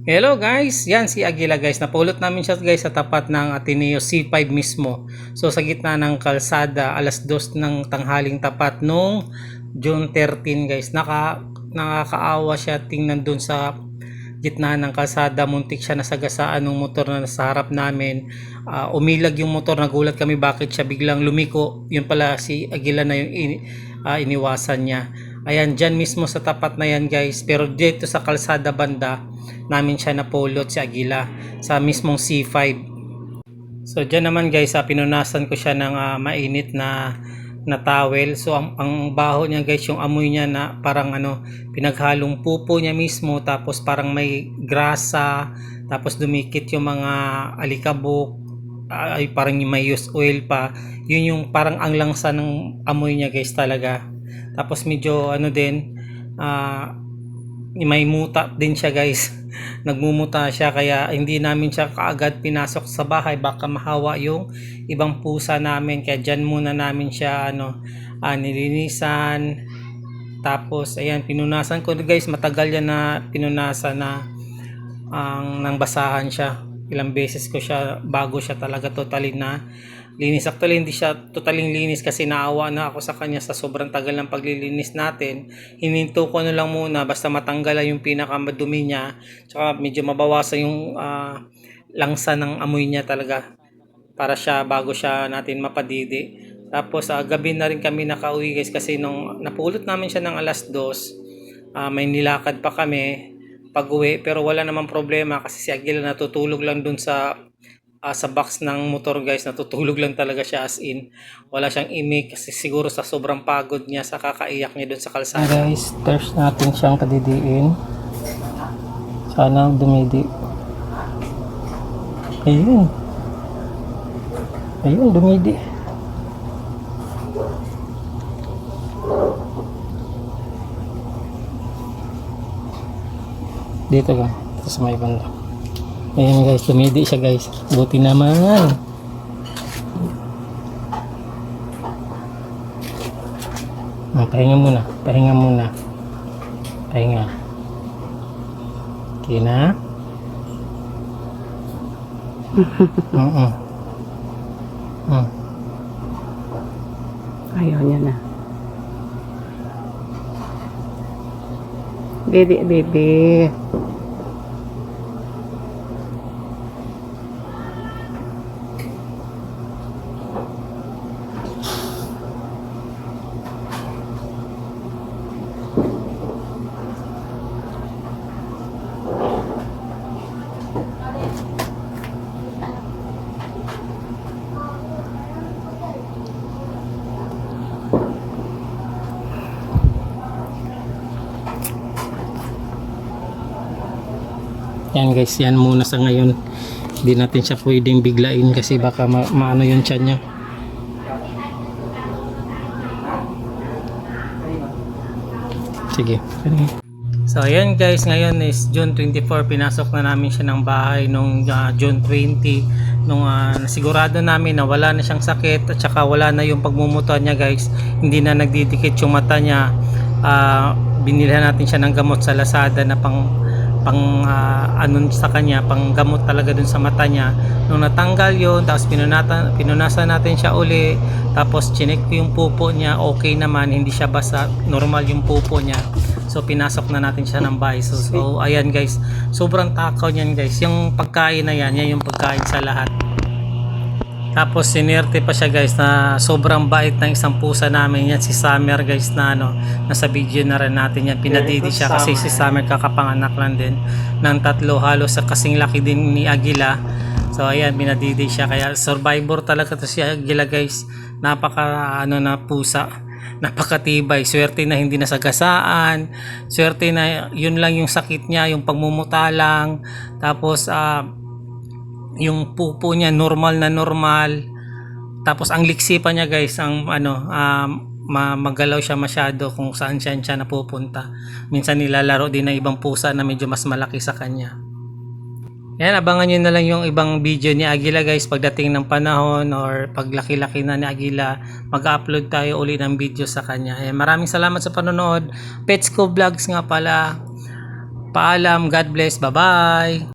Hello guys, yan si Agila guys. Napulot namin siya guys sa tapat ng Ateneo C5 mismo. So sa gitna ng kalsada, alas 2 ng tanghaling tapat nung June 13 guys. Naka, nakakaawa siya tingnan dun sa gitna ng kalsada. Muntik siya nasagasaan ng motor na nasa harap namin. Ah, umilag yung motor, nagulat kami bakit siya biglang lumiko. Yun pala si Agila na yung ini- ah, iniwasan niya. Ayan, dyan mismo sa tapat na yan guys. Pero dito sa kalsada banda, namin siya napulot si Agila sa mismong C5. So dyan naman guys, ah, pinunasan ko siya ng ah, mainit na na towel. So ang, ang baho niya guys, yung amoy niya na parang ano, pinaghalong pupo niya mismo tapos parang may grasa, tapos dumikit yung mga alikabok, ah, ay parang may used oil pa. Yun yung parang ang langsa ng amoy niya guys talaga. Tapos medyo ano din, ah, may muta din siya guys. Nagmumuta siya kaya hindi namin siya kaagad pinasok sa bahay. Baka mahawa yung ibang pusa namin. Kaya dyan muna namin siya ano ah, nilinisan. Tapos ayan pinunasan ko. Guys matagal yan na pinunasan na ang nang basahan siya. Ilang beses ko siya bago siya talaga totally na linis. Actually hindi siya totaling linis kasi naawa na ako sa kanya sa sobrang tagal ng paglilinis natin. Hininto ko na lang muna basta matanggal yung pinakamadumi niya. Tsaka medyo mabawasan yung ah, langsa ng amoy niya talaga para siya bago siya natin mapadidi. Tapos sa gabi na rin kami nakauwi guys kasi nung napulot namin siya ng alas dos ah, may nilakad pa kami pag uwi pero wala namang problema kasi si Agila natutulog lang dun sa ah, sa box ng motor guys natutulog lang talaga siya as in. Wala siyang imig kasi siguro sa sobrang pagod niya sa kakaiyak niya dun sa kalsada. Guys. Test natin siyang padidiin sana dumidi. Ayun. Ayun dumidi. Dito ka sa may banda Ayan guys, tumidi siya guys. Buti naman. Ah, pahinga muna. Pahinga muna. Pahinga. Okay na? Oo. Mm. Ayaw niya na. Baby, baby. Yan guys, yan muna sa ngayon. Hindi natin siya pwedeng biglain kasi baka ma maano yung tiyan niya. Sige. So ayan guys, ngayon is June 24, pinasok na namin siya ng bahay nung ah, June 20 nung ah, nasigurado namin na wala na siyang sakit at saka wala na yung pagmumutuan niya guys. Hindi na nagdidikit yung mata niya. Ah, binilhan natin siya ng gamot sa Lazada na pang pang ah, ano sa kanya, pang gamot talaga dun sa mata niya. Nung natanggal yon tapos pinunatan, pinunasan natin siya uli, tapos chinek ko yung pupo niya, okay naman, hindi siya basa, normal yung pupo niya. So pinasok na natin siya ng bahay. So, so ayan guys, sobrang takaw niyan guys. Yung pagkain na yan, yan yung pagkain sa lahat. Tapos sinerte pa siya guys na sobrang bait ng isang pusa namin. Yan si Summer guys na ano nasa video na rin natin yan. Pinadidi siya kasi si Summer kakapanganak lang din ng tatlo. Halos sa kasing laki din ni Agila so ayan pinadidi siya. Kaya survivor talaga to si Agila guys. Napaka ano na pusa. Napakatibay. Swerte na hindi nasagasaan. Swerte na yun lang yung sakit niya yung pagmumuta lang. Tapos ah yung pupo niya normal na normal. Tapos ang liksi pa niya guys ang ano um, ma- magalaw siya masyado kung saan siya siya napupunta. Minsan nilalaro din ng ibang pusa na medyo mas malaki sa kanya. Yan abangan nyo na lang yung ibang video ni Agila guys pagdating ng panahon or paglaki-laki na ni Agila mag-upload tayo uli ng video sa kanya. Ayan, maraming salamat sa panonood. Pets Ko Vlogs nga pala. Paalam, God bless, bye-bye!